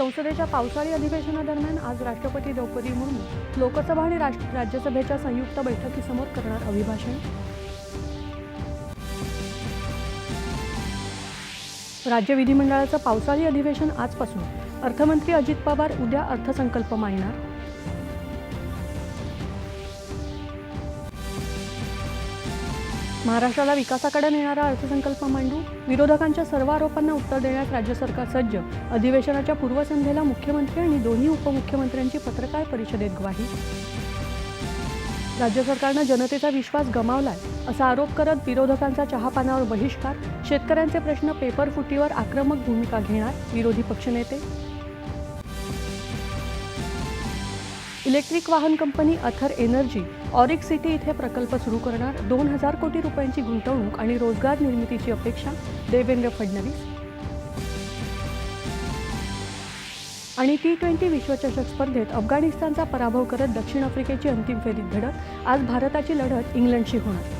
संसदेच्या पावसाळी अधिवेशनादरम्यान आज राष्ट्रपती द्रौपदी मुर्मू लोकसभा आणि राष्ट्र राज्यसभेच्या संयुक्त बैठकीसमोर करणार अभिभाषण. राज्य विधिमंडळाचं पावसाळी अधिवेशन आजपासून. अर्थमंत्री अजित पवार उद्या अर्थसंकल्प मांडणार. महाराष्ट्राला विकासाकडे नेणारा अर्थसंकल्प मांडू विरोधकांच्या सर्व आरोपांना उत्तर देण्यास राज्य सरकार सज्ज. अधिवेशनाच्या पूर्वसंध्येला मुख्यमंत्री आणि दोन्ही उपमुख्यमंत्र्यांची पत्रकार परिषदेत ग्वाही. राज्य सरकारनं जनतेचा विश्वास गमावलाय असा आरोप करत विरोधकांचा चहापानावर बहिष्कार शेतकऱ्यांचे प्रश्न पेपर फुटीवर आक्रमक भूमिका घेणार विरोधी पक्षनेते. इलेक्ट्रिक वाहन company Ather energy Auric city इथे प्रकल्प सुरू करणार दोन हजार कोटी रुपयांची गुंतवणूक आणि रोजगार निर्मितीची अपेक्षा देवेंद्र फडणवीस. आणि टी ट्वेंटी विश्वचषक स्पर्धेत अफगाणिस्तानचा पराभव करत दक्षिण आफ्रिकेची अंतिम फेरीत धडक आज भारताची लढत इंग्लंडशी होणार.